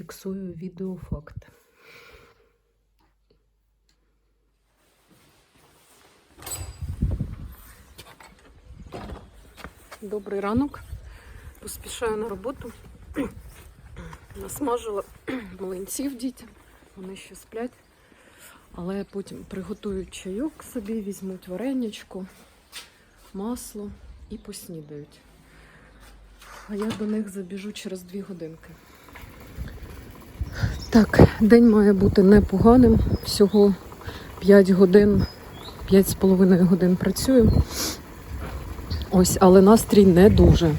фіксую відеофакт. Добрий ранок. Поспішаю на роботу. Насмажила млинців дітям. Вони ще сплять. Але потім приготують чайок собі, візьмуть вареничку, масло і поснідають. А я до них забіжу через дві годинки. Так, день має бути непоганим. Всього 5 годин, 5,5 годин працюю. Ось, але настрій не дуже.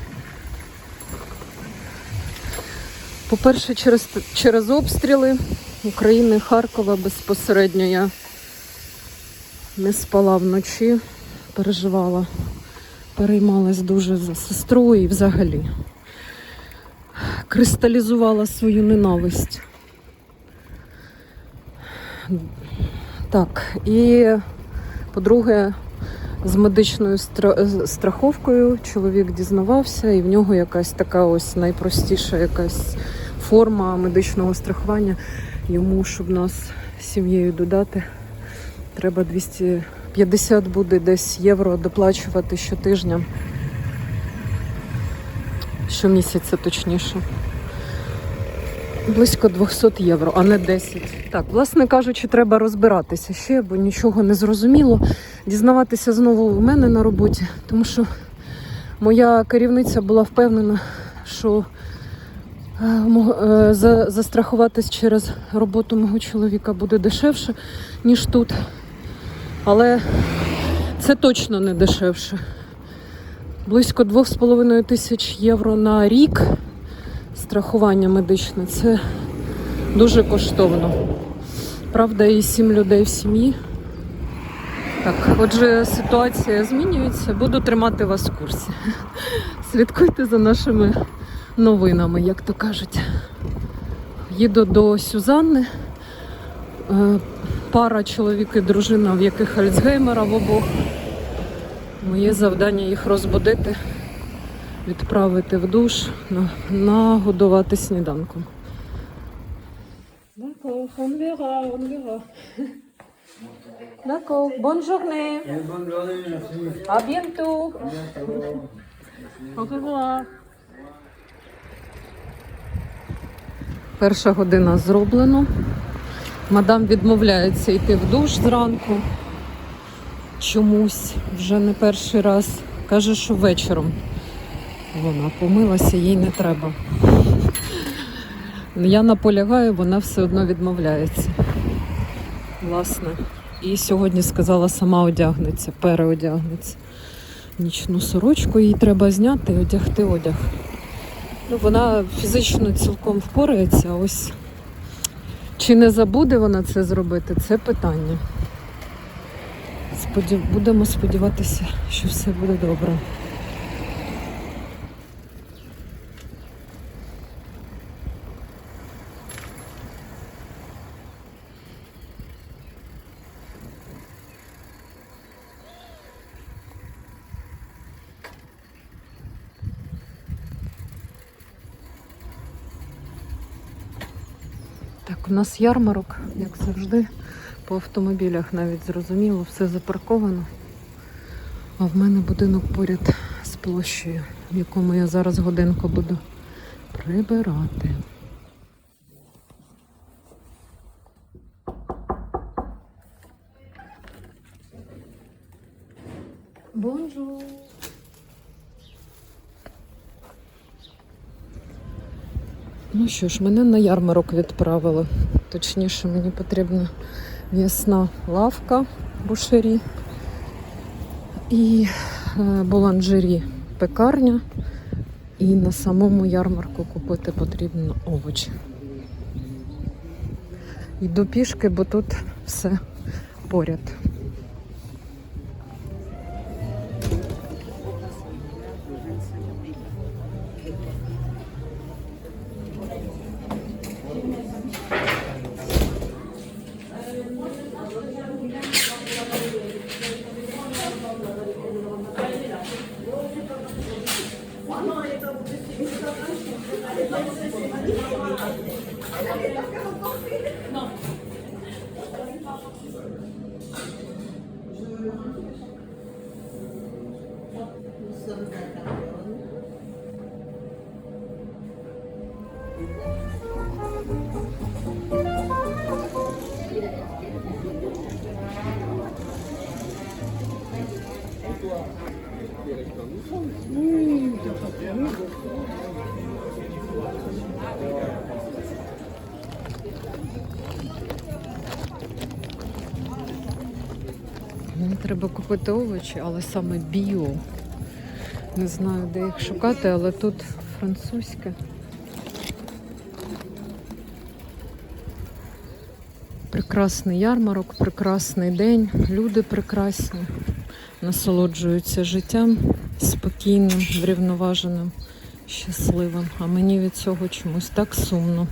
По-перше, через, через обстріли України, Харкова безпосередньо я не спала вночі, переживала, переймалась дуже за сестру і взагалі кристалізувала свою ненависть. Так, і по-друге, з медичною страховкою чоловік дізнавався, і в нього якась така ось найпростіша якась форма медичного страхування. Йому, щоб нас сім'єю додати, треба 250 буде десь євро доплачувати щотижня. Щомісяця точніше. Близько 200 євро, а не 10. Так, власне кажучи, треба розбиратися ще, бо нічого не зрозуміло. Дізнаватися знову в мене на роботі, тому що моя керівниця була впевнена, що е, е, за- застрахуватись через роботу мого чоловіка буде дешевше, ніж тут. Але це точно не дешевше. Близько 2,5 тисяч євро на рік страхування медичне. Це дуже коштовно. Правда, і сім людей в сім'ї. Так, отже, ситуація змінюється. Буду тримати вас в курсі. Слідкуйте за нашими новинами, як то кажуть. Їду до Сюзанни. Е, Пара чоловік і дружина, в яких Альцгеймера в обох. Моє завдання їх розбудити, відправити в душ, на- нагодувати сніданком. D'accord, on verra, on verra. D'accord, bonne journée. Bonne journée, merci. À bientôt. Au revoir. Перша година зроблено. Мадам відмовляється йти в душ зранку. Чомусь вже не перший раз. Каже, що вечором. Вона помилася, їй не треба. Я наполягаю, вона все одно відмовляється. Власне. І сьогодні сказала, сама одягнеться, переодягнеться. Нічну сорочку їй треба зняти і одягти одяг. Ну, вона фізично цілком впорається, а ось чи не забуде вона це зробити, це питання. Сподів... Будемо сподіватися, що все буде добре. У нас ярмарок, як завжди, по автомобілях навіть зрозуміло, все запарковано. А в мене будинок поряд з площею, в якому я зараз годинку буду прибирати. Бонжур! Ну що ж, мене на ярмарок відправили. Точніше, мені потрібна м'ясна лавка бушері і е, буланжері пекарня. І на самому ярмарку купити потрібно овочі. Йду пішки, бо тут все поряд. Мені треба купити овочі, але саме біо. Не знаю, де їх шукати, але тут французьке. Прекрасний ярмарок, прекрасний день, люди прекрасні, насолоджуються життям спокійним, врівноваженим, щасливим. А мені від цього чомусь так сумно.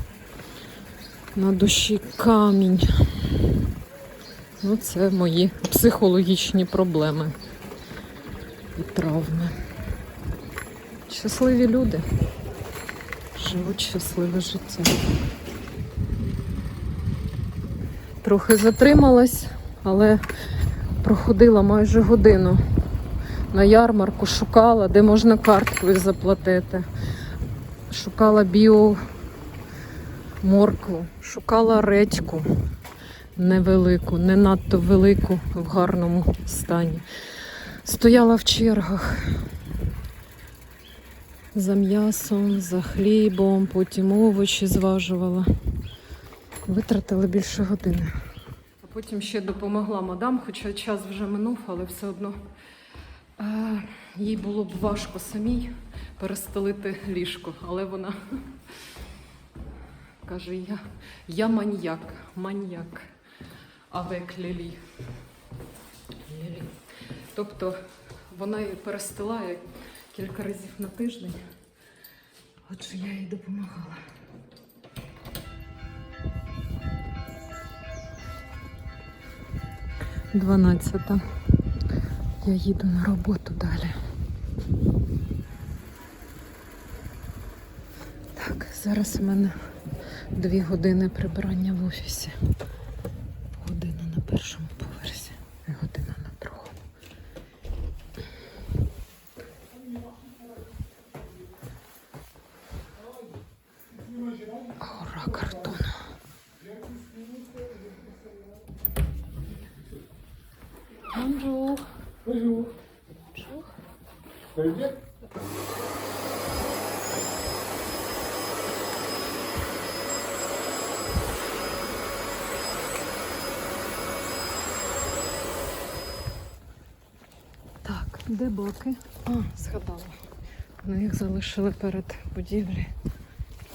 На душі камінь. Ну, це мої психологічні проблеми і травми. Щасливі люди живуть щасливе життя. Трохи затрималась, але проходила майже годину на ярмарку, шукала, де можна карткою заплатити. Шукала біо моркву, шукала редьку невелику, не надто велику в гарному стані. Стояла в чергах за м'ясом, за хлібом, потім овочі зважувала. Витратила більше години. А потім ще допомогла мадам, хоча час вже минув, але все одно е, їй було б важко самій перестелити ліжко, але вона каже: я, я маньяк, маньяк. Avec Лілі. Лілі. Тобто вона її перестилає кілька разів на тиждень. Отже, я їй допомагала. Дванадцята. Я їду на роботу далі. Так, зараз у мене дві години прибирання в офісі. Година на першому поверсі і година на другому. Гора картону. Bonjour. Bonjour. Bonjour. Ça bien Так, де баки? А, згадала. Вони їх залишили перед будівлею.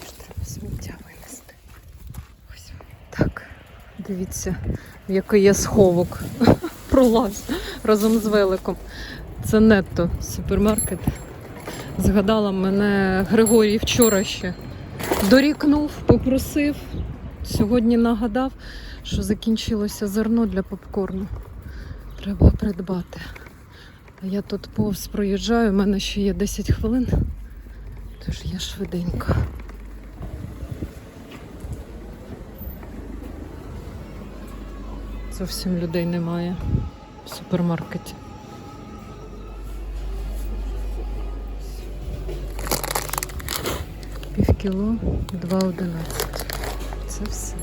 Тож треба сміття винести. Ось. Так, дивіться, в який є сховок. Пролаз разом з великом. Це нетто супермаркет. Згадала мене Григорій вчора ще. Дорікнув, попросив. Сьогодні нагадав, що закінчилося зерно для попкорну. Треба придбати. А я тут повз проїжджаю, у мене ще є 10 хвилин, тож я швиденько. Зовсім людей немає в супермаркеті. Пів кіло, 2,11. Це все.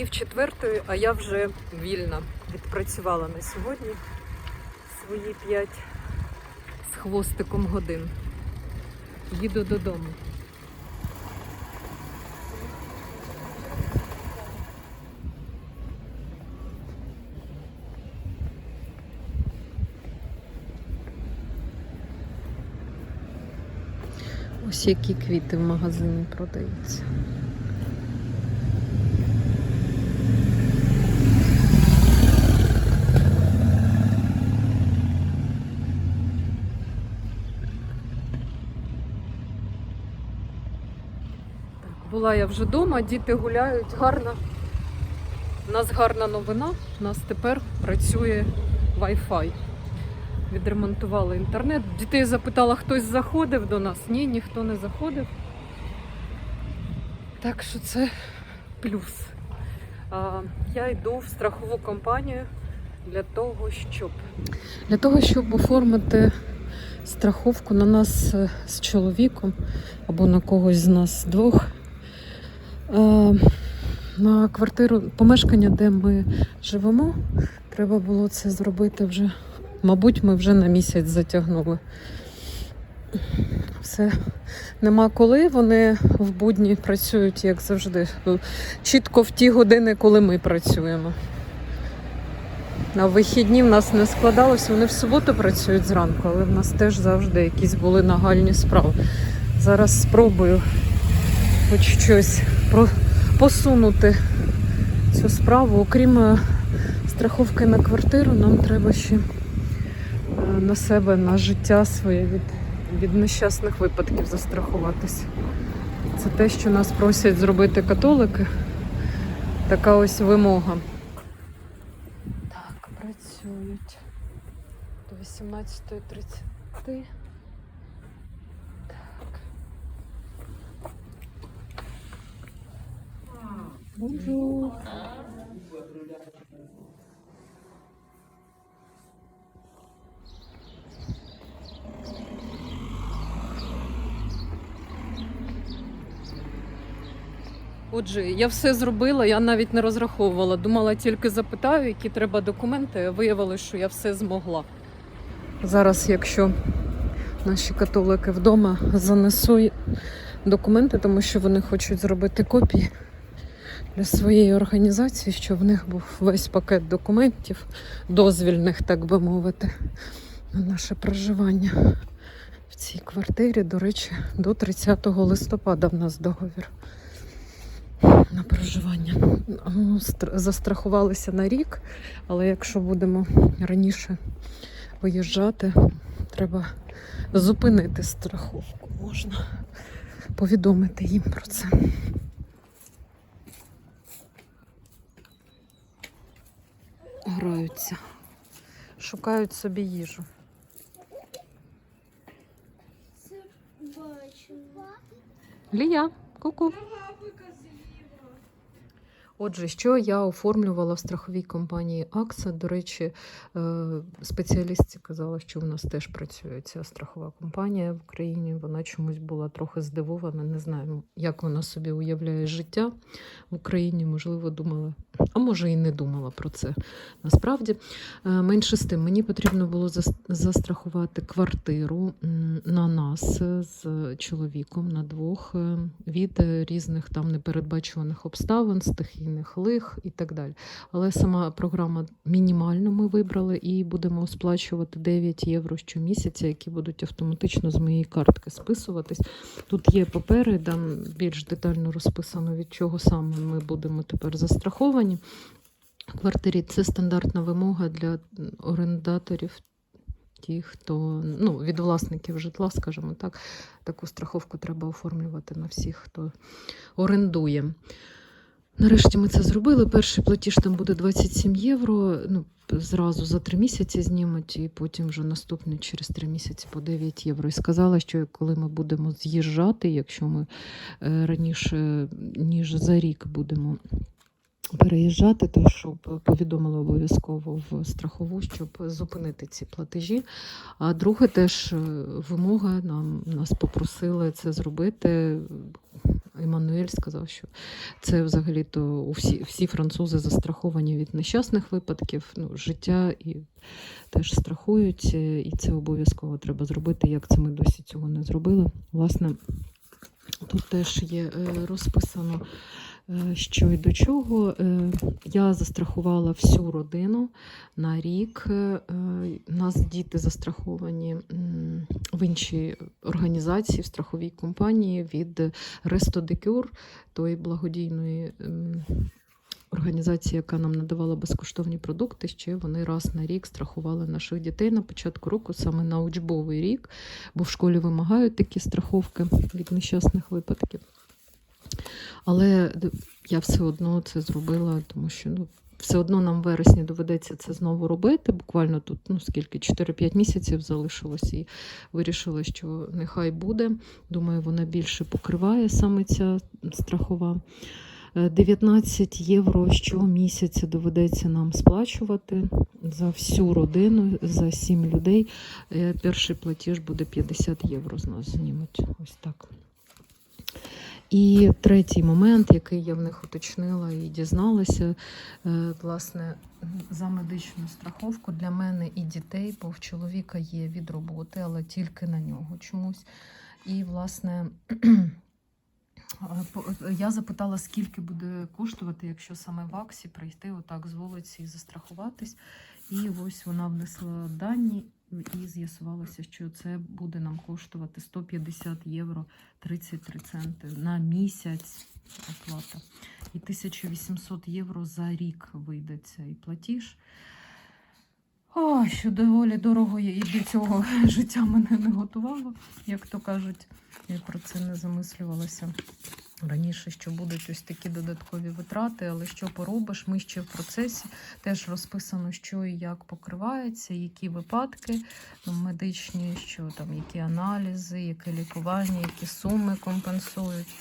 Пів четвертої, а я вже вільна. Відпрацювала на сьогодні свої п'ять з хвостиком годин. Їду додому. Ось які квіти в магазині продаються. Була я вже вдома, діти гуляють гарно. У нас гарна новина, у нас тепер працює Wi-Fi. відремонтували інтернет. Дітей запитала, хтось заходив до нас. Ні, ніхто не заходив. Так що це плюс. А, я йду в страхову компанію для того, щоб для того, щоб оформити страховку на нас е, з чоловіком або на когось з нас двох. Е, на квартиру помешкання, де ми живемо, треба було це зробити вже. Мабуть, ми вже на місяць затягнули. Все нема коли. Вони в будні працюють, як завжди, чітко в ті години, коли ми працюємо. На вихідні в нас не складалось, вони в суботу працюють зранку, але в нас теж завжди якісь були нагальні справи. Зараз спробую хоч щось посунути цю справу. Окрім е, страховки на квартиру, нам треба ще е, на себе, на життя своє від, від нещасних випадків застрахуватися. Це те, що нас просять зробити католики. Така ось вимога. Так, працюють до 18.30. Так. Бонжур. Отже, я все зробила, я навіть не розраховувала. Думала, тільки запитаю, які треба документи. а Виявилось, що я все змогла. Зараз, якщо наші католики вдома занесу документи, тому що вони хочуть зробити копії для своєї організації, щоб в них був весь пакет документів, дозвільних, так би мовити, на наше проживання в цій квартирі. До речі, до 30 листопада в нас договір на проживання. Ну, Застрахувалися на рік, але якщо будемо раніше виїжджати, треба зупинити страховку. Можна повідомити їм про це. Граються, шукають собі їжу. Лія, ку-ку. Отже, що я оформлювала в страховій компанії Акса. До речі, е, спеціалістці казала, що в нас теж працює ця страхова компанія в Україні. Вона чомусь була трохи здивована. Не знаю, як вона собі уявляє життя в Україні. Можливо, думала, а може і не думала про це. Насправді, Е, менше з тим, мені потрібно було зас- застрахувати квартиру на нас з чоловіком на двох е, від різних там непередбачуваних обставин, стихійних лих і так далі. Але сама програма мінімальну ми вибрали і будемо сплачувати 9 євро щомісяця, які будуть автоматично з моєї картки списуватись. Тут є папери, там більш детально розписано, від чого саме ми будемо тепер застраховані. В квартирі це стандартна вимога для орендаторів. Ті, хто ну, від власників житла, скажімо так, таку страховку треба оформлювати на всіх, хто орендує. Нарешті ми це зробили. Перший платіж там буде 27 євро. Ну, зразу за три місяці знімуть, і потім вже наступний через три місяці по 9 євро. І сказала, що коли ми будемо з'їжджати, якщо ми е, раніше ніж за рік будемо переїжджати, то щоб повідомили обов'язково в страхову, щоб зупинити ці платежі. А друге, теж е, вимога нам нас попросили це зробити. Еммануель сказав, що це взагалі-то всі, всі французи застраховані від нещасних випадків, ну, життя і теж страхують, е, і це обов'язково треба зробити. Як це ми досі цього не зробили? Власне, тут теж є е, розписано, що і до чого. Е, Я застрахувала всю родину на рік. Е, У нас діти застраховані в іншій організації, в страховій компанії від de тої благодійної. Організації, яка нам надавала безкоштовні продукти, ще вони раз на рік страхували наших дітей на початку року, саме на учбовий рік, бо в школі вимагають такі страховки від нещасних випадків. Але я все одно це зробила, тому що ну, все одно нам в вересні доведеться це знову робити. Буквально тут ну скільки 4-5 місяців залишилось, і вирішили, що нехай буде. Думаю, вона більше покриває саме ця страхова. Е, 19 євро щомісяця доведеться нам сплачувати за всю родину, за 7 людей. Е, Перший платіж буде 50 євро з нас знімуть. Ось так. І третій момент, який я в них уточнила і дізналася, е, власне, за медичну страховку для мене і дітей, бо в чоловіка є від роботи, але тільки на нього чомусь. І, власне, я запитала, скільки буде коштувати, якщо саме в Аксі прийти отак з вулиці і застрахуватись. І ось вона внесла дані, і з'ясувалося, що це буде нам коштувати 150 євро 33 центи на місяць оплата. І 1800 євро за рік вийде цей платіж. О, що доволі дорого і до цього життя мене не готувало, як то кажуть. Я про це не замислювалася раніше, що будуть ось такі додаткові витрати, але що поробиш, ми ще в процесі теж розписано, що і як покривається, які випадки ну, медичні, що там, які аналізи, яке лікування, які суми компенсують.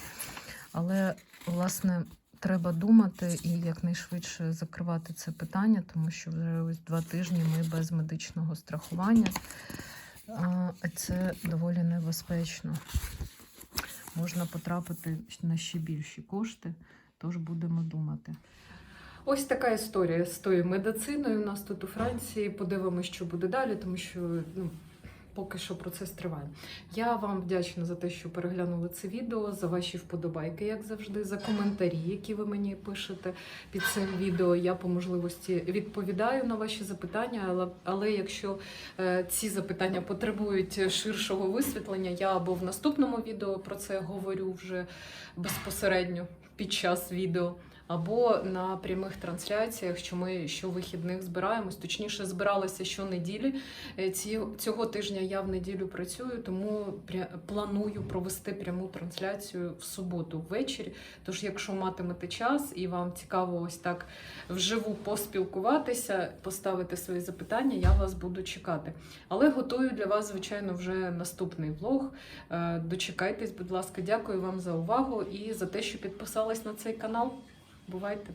Але, власне, треба думати і якнайшвидше закривати це питання, тому що вже ось два тижні ми без медичного страхування. А це доволі небезпечно. Можна потрапити на ще більші кошти, тож будемо думати. Ось така історія з тою медициною у нас тут у Франції. Подивимося, що буде далі, тому що ну, поки що процес триває. Я вам вдячна за те, що переглянули це відео, за ваші вподобайки, як завжди, за коментарі, які ви мені пишете під цим відео. Я по можливості відповідаю на ваші запитання, але, але якщо е, ці запитання потребують ширшого висвітлення, я або в наступному відео про це говорю вже безпосередньо під час відео. Або на прямих трансляціях, що ми щовихідних збираємось, точніше збиралися щонеділі. Е, цього тижня я в неділю працюю, тому планую провести пряму трансляцію в суботу ввечері. Тож, якщо матимете час і вам цікаво ось так вживу поспілкуватися, поставити свої запитання, я вас буду чекати. Але готую для вас, звичайно, вже наступний влог. Е, Дочекайтесь, будь ласка, дякую вам за увагу і за те, що підписались на цей канал. Бувайте!